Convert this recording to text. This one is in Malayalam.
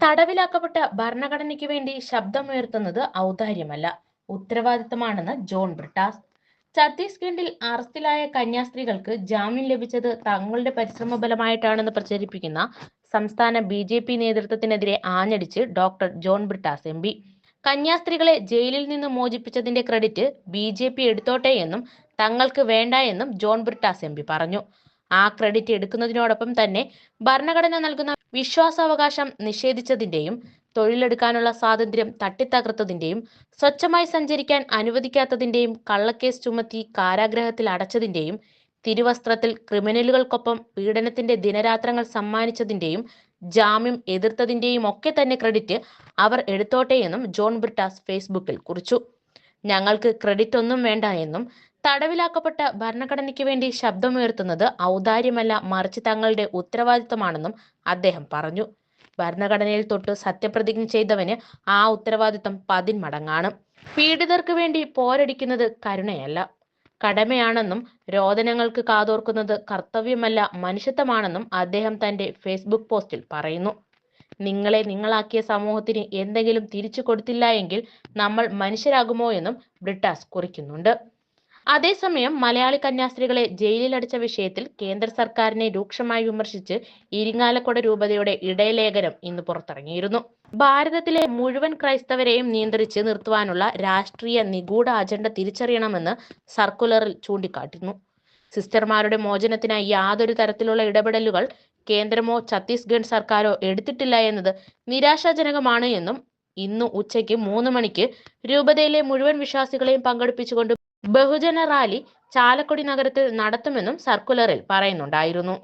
തടവിലാക്കപ്പെട്ട ഭരണഘടനയ്ക്ക് വേണ്ടി ശബ്ദമുയർത്തുന്നത് ഔദാര്യമല്ല. ഉത്തരവാദിത്തമാണെന്ന് ജോൺ ബ്രിട്ടാസ്. ഛത്തീസ്ഗഡിൽ അറസ്റ്റിലായ കന്യാസ്ത്രീകൾക്ക് ജാമ്യം ലഭിച്ചത് തങ്ങളുടെ പരിശ്രമ ഫലമായിട്ടാണെന്ന് പ്രചരിപ്പിക്കുന്ന സംസ്ഥാന ബി ജെ പി നേതൃത്വത്തിനെതിരെ ആഞ്ഞടിച്ച് doctor John Brittas M P. കന്യാസ്ത്രീകളെ ജയിലിൽ നിന്ന് മോചിപ്പിച്ചതിന്റെ ക്രെഡിറ്റ് ബി ജെ പി എടുത്തോട്ടെ എന്നും തങ്ങൾക്ക് വേണ്ട എന്നും ജോൺ ബ്രിട്ടാസ് എം പി പറഞ്ഞു. ആ ക്രെഡിറ്റ് എടുക്കുന്നതിനോടൊപ്പം തന്നെ ഭരണഘടന നൽകുന്ന വിശ്വാസാവകാശം നിഷേധിച്ചതിന്റെയും തൊഴിലെടുക്കാനുള്ള സ്വാതന്ത്ര്യം തട്ടിത്തകർത്തതിന്റെയും സ്വച്ഛമായി സഞ്ചരിക്കാൻ അനുവദിക്കാത്തതിന്റെയും കള്ളക്കേസ് ചുമത്തി കാരാഗ്രഹത്തിൽ അടച്ചതിന്റെയും തിരുവസ്ത്രത്തിൽ ക്രിമിനലുകൾക്കൊപ്പം പീഡനത്തിന്റെ ദിനരാത്രങ്ങൾ സമ്മാനിച്ചതിന്റെയും ജാമ്യം എതിർത്തതിന്റെയും ഒക്കെ തന്നെ ക്രെഡിറ്റ് അവർ എടുത്തോട്ടെ എന്നും ജോൺ ബ്രിട്ടാസ് ഫേസ്ബുക്കിൽ കുറിച്ചു. ഞങ്ങൾക്ക് ക്രെഡിറ്റ് ഒന്നും വേണ്ട എന്നും തടവിലാക്കപ്പെട്ട ഭരണഘടനയ്ക്ക് വേണ്ടി ശബ്ദമുയർത്തുന്നത് ഔദാര്യമല്ല മറിച്ച് തങ്ങളുടെ ഉത്തരവാദിത്തമാണെന്നും അദ്ദേഹം പറഞ്ഞു. ഭരണഘടനയിൽ തൊട്ട് സത്യപ്രതിജ്ഞ ചെയ്തവന് ആ ഉത്തരവാദിത്തം പതിന്മടങ്ങാണ്. പീഡിതർക്ക് വേണ്ടി പോരടിക്കുന്നത് കരുണയല്ല. കടമയാണെന്നും രോദനങ്ങൾക്ക് കാതോർക്കുന്നത് കർത്തവ്യമല്ല മനുഷ്യത്വമാണെന്നും അദ്ദേഹം തന്റെ ഫേസ്ബുക്ക് പോസ്റ്റിൽ പറയുന്നു. നിങ്ങളെ നിങ്ങളാക്കിയ സമൂഹത്തിന് എന്തെങ്കിലും തിരിച്ചു കൊടുത്തില്ല എങ്കിൽ നമ്മൾ മനുഷ്യരാകുമോ എന്നും ബ്രിട്ടാസ് കുറിക്കുന്നുണ്ട്. അതേസമയം മലയാളി കന്യാസ്ത്രീകളെ ജയിലിലടച്ച വിഷയത്തിൽ കേന്ദ്ര സർക്കാരിനെ രൂക്ഷമായി വിമർശിച്ച് ഇരിങ്ങാലക്കുട രൂപതയുടെ ഇടയലേഖനം ഇന്ന് പുറത്തിറങ്ങിയിരുന്നു. ഭാരതത്തിലെ മുഴുവൻ ക്രൈസ്തവരെയും നിയന്ത്രിച്ച് നിർത്തുവാനുള്ള രാഷ്ട്രീയ നിഗൂഢ അജണ്ട തിരിച്ചറിയണമെന്ന് സർക്കുലറിൽ ചൂണ്ടിക്കാട്ടുന്നു സിസ്റ്റർമാരുടെ മോചനത്തിനായി യാതൊരു തരത്തിലുള്ള ഇടപെടലുകൾ കേന്ദ്രമോ ഛത്തീസ്ഗഡ് സർക്കാരോ എടുത്തിട്ടില്ല എന്നത് നിരാശാജനകമാണ് എന്നും ഇന്ന് ഉച്ചയ്ക്ക് മൂന്ന് മണിക്ക് രൂപതയിലെ മുഴുവൻ വിശ്വാസികളെയും പങ്കെടുപ്പിച്ചുകൊണ്ട് ബഹുജന റാലി ചാലക്കുടി നഗരത്തിൽ നടത്തുമെന്നും സർക്കുലറിൽ പറയുന്നുണ്ടായിരുന്നു.